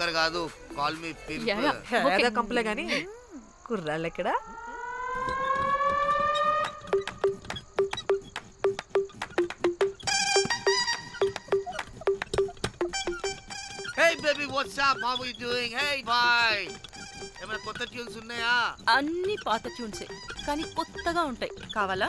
శంకర్ కాదు call me. ఏదో కంపలే గాని. కుర్రాళ్ళు ఎక్కడ? Hey baby what's up how you doing hey boy ఏమైనా కొత్త ట్యూన్స్ ఉన్నాయా? అన్ని పాత ట్యూన్సే కానీ కొత్తగా ఉంటాయి. కావాలా?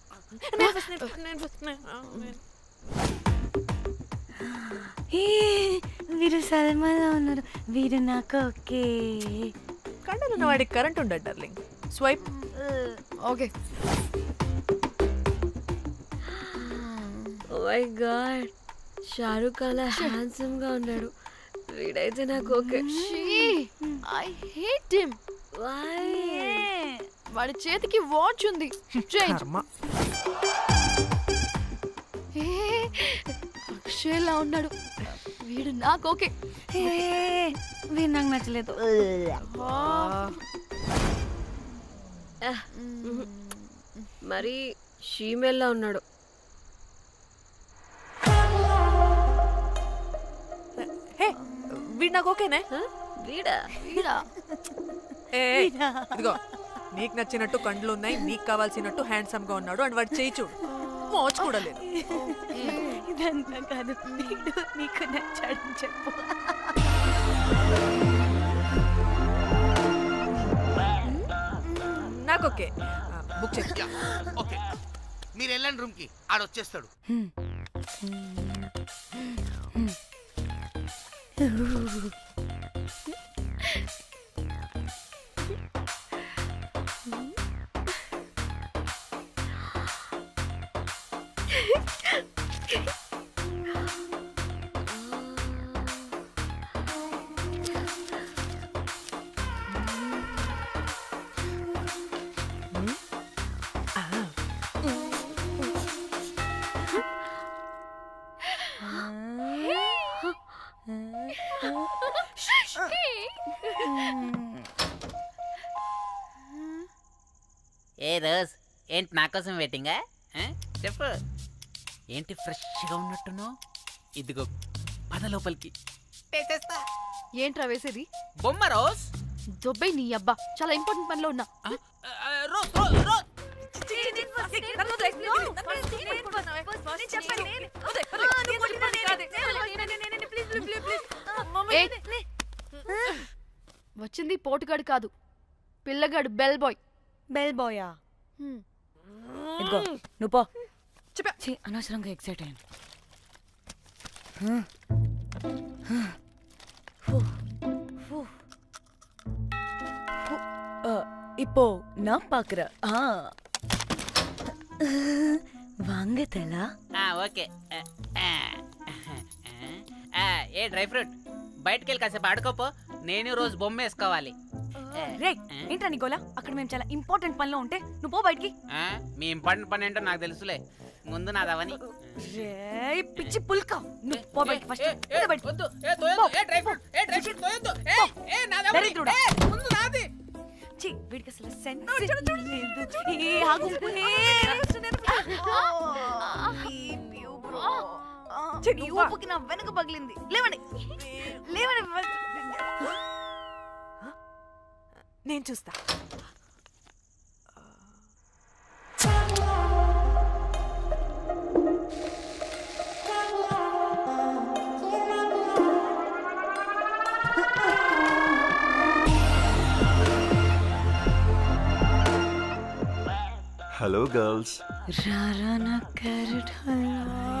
మ్మ్. ఏ, వీరు సల్మాలో ఉన్నారు. వీరు నాకు ఓకే. కండలు ఉన్న వాడికి కరెంట్ ఉండదు darling. Swipe. Okay. Oh my god. Shahrukh అలా హ్యాండ్సమ్గా ఉన్నాడు. వీడైతే నాకు okay. I hate him why వాడి చేతికి వాచ్ ఉంది. చేంజ్ కర్మ. అక్షయ్లా ఉన్నాడు. వీడు నాకు ఓకే. వీడు నాకు నచ్చలేదు. మరి షీమేల్లా ఉన్నాడు. హే వీడు నాకు ఓకేనే? వీడా? వీడా? ఇదిగో నీకు నచ్చినట్టు కండ్లు ఉన్నాయి నీకు కావాల్సినట్టు హ్యాండ్సమ్గా ఉన్నాడు అండ్ వాడు చేయి చూడు. మోచు కూడా లేదు. ఇదంతా కాదు. వీడు నీకు నచ్చాడని చెప్పు. నాకు ఓకే. Book yeah, okay. మీరు వెళ్ళండి రూమ్కి. ఆడ వచ్చేస్తాడు. ఏ రోజ్ ఏంటి నా కోసం వెయిటింగా ఆ? చెప్పు. ఏంటి ఫ్రెష్గా ఉన్నట్టున్నావు? ఇదిగో పద లోపలికి. వేసేస్తా ఏంట్రా వేసేది? బొమ్మ రోజ్. దొబ్బై నీ అబ్బా. చాలా ఇంపార్టెంట్ పనిలో ఉన్నా. Rose Rose Rose. ఏయ్, వచ్చింది పోటుగాడు కాదు పిల్లగాడు బెల్ బాయ్ బెల్ బాయా ఇదిగో నువ్వు పో ఛీ, అనవసరంగా ఎక్సైట్ అయ్యాను இப்போ நான் பாக்குறேன் ஆ வாங்க தலா ఆ, ఓకే ఆ, ఆ, ఆ, ఏ డ్రై ఫ్రూట్ బయటికి వెళ్ళి కాసేపు ఆడుకోపో నేను రోజు బొమ్మ వేసుకోవాలి రే ఏంట్రా నికోలా అక్కడ మేము చాలా ఇంపార్టెంట్ పనిలో ఉంటే నువ్వు పో బయటికి ఆ, మీ ఇంపార్టెంట్ పని ఏంటో నాకు తెలుసులే ముందు నాదవని రే పిచ్చి పుల్క నువ్వు పో బయటికి ఫస్ట్ ఏ, ఏ, బయటికి వద్దు, ఏ, తోయొద్దు, ఏ, డ్రై ఫ్రూట్, ఏ, డ్రై ఫ్రూట్ తోయొద్దు, ఏ, ఏ, నాదవని, దరిద్రుడా. ఏ, ముందు నాది. ఛీ, వీడికి అసలు సెన్స్ లేదు ఏ ఆగు ఏ, ఛీ, నీ చెడి ఊపుకి నా వెనుక పగిలింది. లేవండి. లేవండి నేను చూస్తా. హలో గర్ల్స్ రారా నా క్యారెట్ హలో.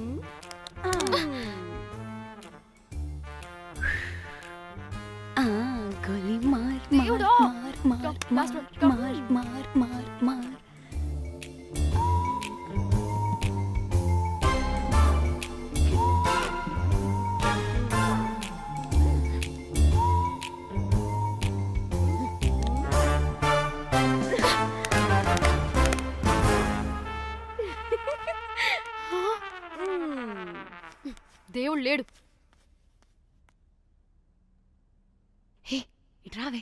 come. మార్ మార్ మార్ మార్. దేవుడు లేడు హే ఇటు రావే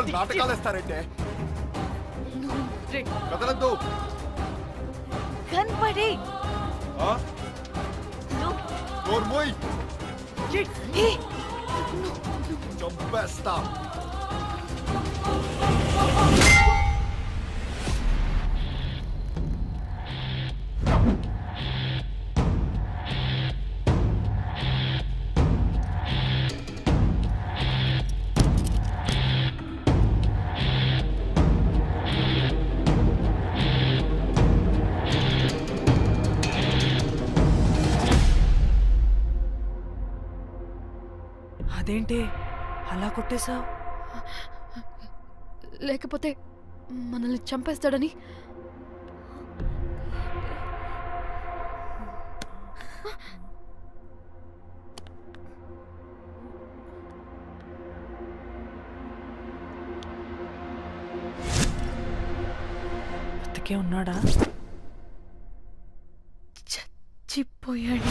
ఒక్కొక్కరు నాటకాలు వేస్తారంటే. కదలద్దు. కనపడే. ఆ? నోరు మూయ్. చంపేస్తా. అదేంటి? అలా కొట్టేశావు? లేకపోతే మనల్ని చంపేస్తాడని? బతికే ఉన్నాడా? చచ్చిపోయాడు.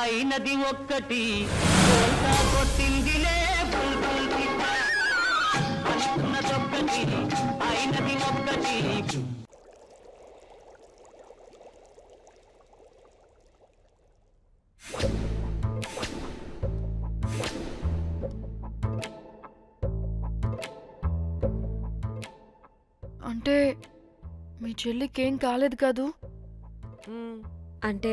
అయినది ఒక్కటి. బోల్తా కొట్టిందిలే బుల్బుల్ పిట్ట అనుకున్నదొక్కటి అయినది ఒక్కటి. అంటే మీ చెల్లికేం కాలేదు కాదు? అంటే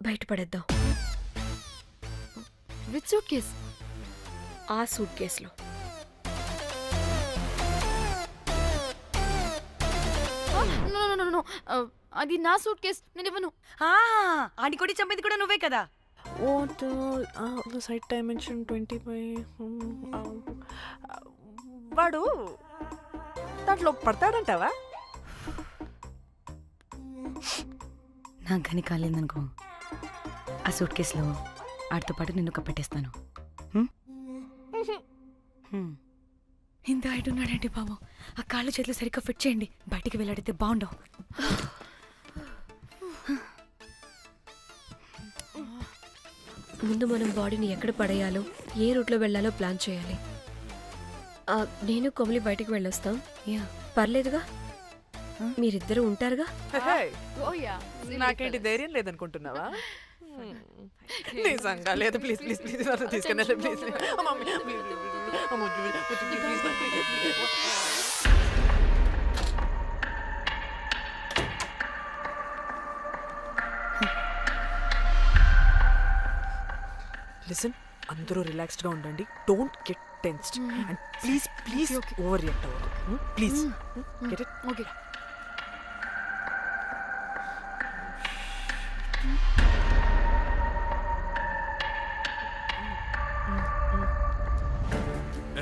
బయటపడేద్దాం. విత్ సూట్ కేస్ ఆ సూట్ కేసులో నో నో నో నో అది నా సూట్ కేస్ నేను ఇవ్వను. ఆడి కొడి చంపేది కూడా నువ్వే కదా? What site dimension twenty five వాడు దాంట్లో పడతాడంటావా? నాకు కానీ కాలేదనుకో. ఆ సూట్ కేసులో ఆడితో పాటు నిన్ను ఒక పెట్టేస్తాను హ్మ్? హ్మ్. ఇంత హైట్ ఉన్నాడండి బాబు? ఆ కాళ్ళు చేతులు సరిగ్గా ఫిట్ చేయండి. బయటికి వెళ్ళాడితే బాగుండవు. ముందు మనం బాడీని ఎక్కడ పడేయాలో ఏ రూట్లో వెళ్ళాలో ప్లాన్ చేయాలి. ఆ, నేను కొమలి బయటికి వెళ్ళొస్తాం. యా. పర్లేదుగా? మీరిద్దరూ ఉంటారుగా? నాకేంటి ధైర్యం లేదనుకుంటున్నావా? నిజంగా లేదు ప్లీజ్ ప్లీజ్ ప్లీజ్ నన్ను తీసుకుని ప్లీజ్ లిసన్ అందరూ రిలాక్స్డ్గా ఉండండి don't get tensed and please please overreact అవ్వదు please get it okay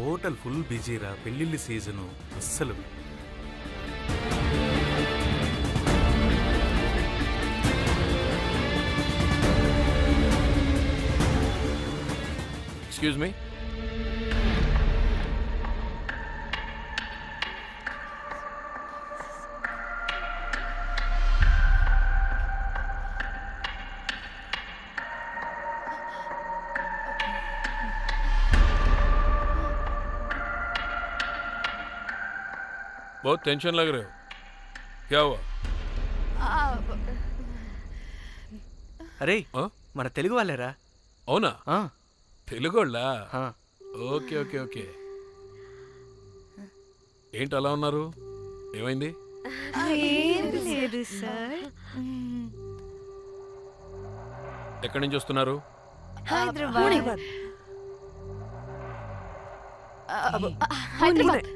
hotel full బిజీరా పెళ్ళిళ్ళ సీజను అస్సలు. ఎక్స్క్యూజ్ మీ बहुत टेंशन लग रहे हो क्या हुआ అరే ఆ? మన తెలుగు వాళ్ళేరా అవునా ఆ, తెలుగోళ్ళా ఆ. ఓకే ఓకే ఓకే ఏంటి అలా ఉన్నారు ఏమైంది ఏం లేదు సార్ ఎక్కడి నుంచి వస్తున్నారు హైదరాబాద్ హైదరాబాద్ ఏయ్!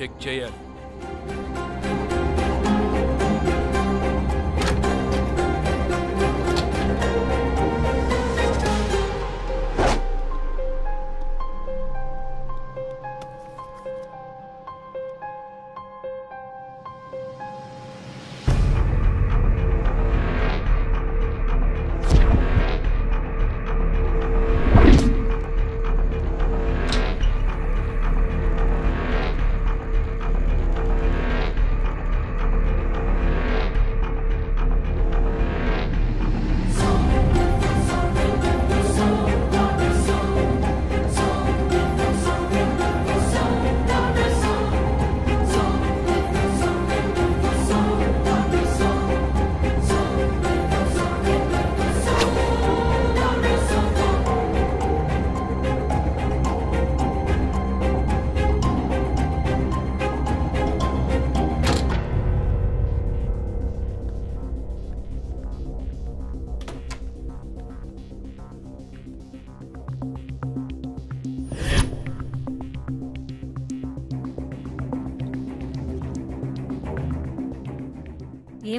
చెక్ చేయాలి.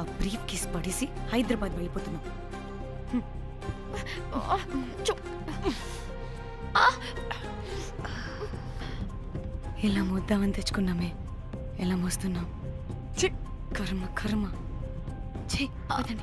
ఆ బ్రీఫ్ కేస్ పడేసి హైదరాబాద్ వెళ్ళిపోతున్నాం. ఎలా మోద్దామని తెచ్చుకున్నామే. ఎలా మోస్తున్నాం! కర్మ కర్మ. ఛీ, వదండి.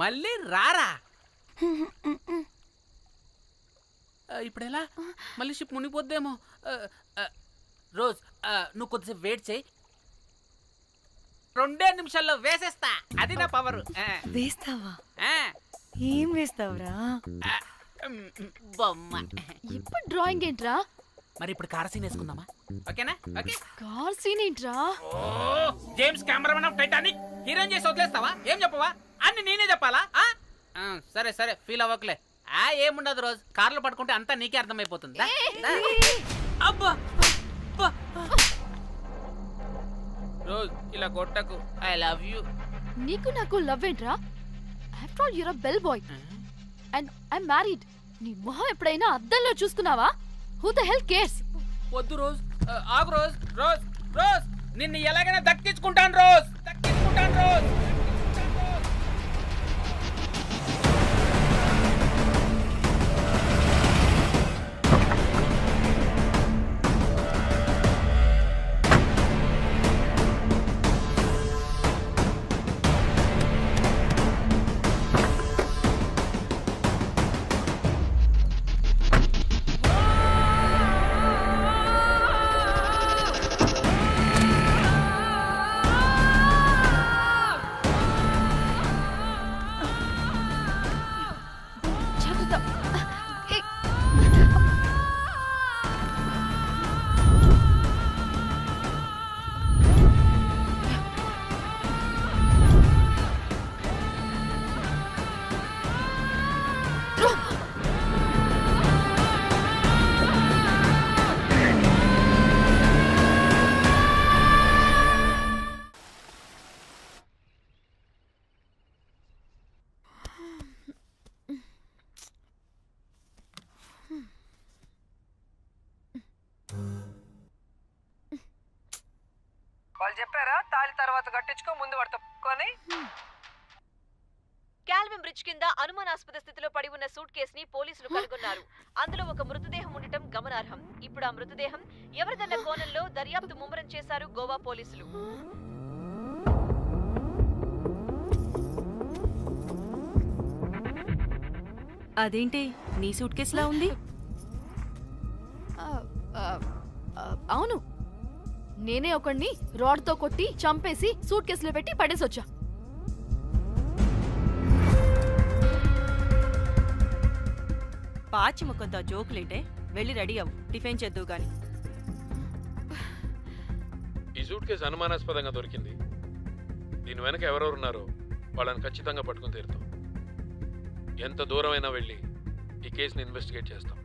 మళ్ళీ రారా? ఇప్పుడు ఎలా మళ్ళీ షిప్ మునిగిపోద్దేమో. రోజ్ నువ్వు కొద్దిసేపు వెయిట్ చేయి. రెండే నిమిషాల్లో వేసేస్తా. అది నా పవర్. వేస్తావా? ఏం వేస్తావురా? బొమ్మ. ఇప్పుడు డ్రాయింగ్ ఏంట్రా? మరి ఇప్పుడు కార్ సీన్ వేసుకుందామా? ఓకేనా? ఓకే. కార్ సీన్ ఏంట్రా? ఓ James Cameron of Titanic heroine చేసి వదిలేస్తావా? ఏం చెప్పవా? అన్ని నేనే చెప్పాలా? ఆ? ఆ, సరే సరే ఫీల్ అవ్వకలే. ఆ ఏముండదు రోజు. కార్లో పడుకుంటే అంతా నీకే అర్థమైపోతుంది. దా, దా. అబ్బా అబ్బా. రోజ్ ఇలా కొట్టకు. ఐ లవ్ యూ నీకు నాకు లవ్ ఏంట్రా? After all your bell boy and I married నీ మొహం ఎప్పుడైనా అద్దంలో చూసుకున్నావా? హూ ద హెల్ కేర్స్ వద్దు రోజ్. ఆగు రోజ్. రోజ్. రోజ్. నిన్ను ఎలాగైనా దక్కించుకుంటాను రోజ్. దక్కించుకుంటాను రోజ్. కట్టించుకో ముందు వాడు తప్పుకొని క్యాల్విన్ బ్రిడ్జ్ కింద అనుమానాస్పద స్థితిలో పడి ఉన్న సూట్ కేసుని పోలీసులు కనుగొన్నారు. అందులో ఒక మృతదేహం ఉండటం గమనార్హం. ఇప్పుడు ఆ మృతదేహం ఎవరిదన్న కోణంలో దర్యాప్తు ముమ్మరం చేశారు గోవా పోలీసులు. అదేంటి? నీ సూట్ కేసులా ఉంది? ఆ, ఆ, ఆ, అవును. నేనే ఒకడిని రాడ్తో కొట్టి చంపేసి సూట్ కేసులో పెట్టి పడేసొచ్చా. పాచి ముఖంతో జోకులేంటే వెళ్ళి రెడీ అవ్వు. టిఫిన్ చేద్దువు గాని. ఈ సూట్ కేసు అనుమానాస్పదంగా దొరికింది. దీని వెనక ఎవరెవరు ఉన్నారో వాళ్ళని ఖచ్చితంగా పట్టుకుని తీరుతాం. ఎంత దూరమైనా వెళ్ళి ఈ కేసుని ఇన్వెస్టిగేట్ చేస్తాం.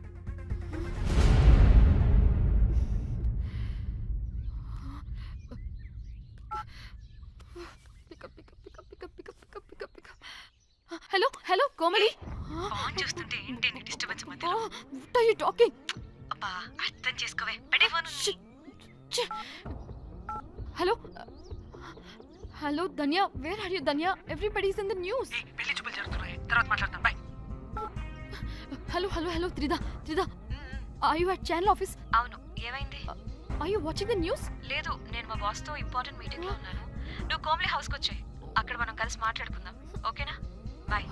కోమలి? ఫోన్ చూస్తుంటే ఏంటి disturbance what are you talking అబ్బా అర్థం చేసుకోవే. పెట్టే phone hello? Hello Dhanya where are you Dhanya? Everybody is in the news పెళ్ళి చూపులు జరుగుతున్నాయి. తర్వాత మాట్లాడతాను. Bye hello hello hello Tridha Tridha are you at channel office అవును. ఏమైంది? Are you watching the news లేదు నేను మా బాస్తో ఇంపార్టెంట్ మీటింగ్లో ఉన్నాను. నువ్వు కోమ్లీ హౌస్కి వచ్చాయి అక్కడ మనం కలిసి మాట్లాడుకుందాం. ఓకేనా? బాయ్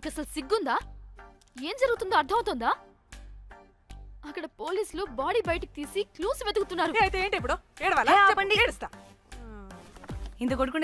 మీకు అసలు సిగ్గుందా? ఏం జరుగుతుందో అర్థమవుతుందా? అక్కడ పోలీసులు బాడీ బయటికి తీసి క్లూస్ వెతుకుతున్నారు. అయితే ఏంటి ఇప్పుడు? ఏడవాలా. ఏడుస్తా. ఇంత కొడుకు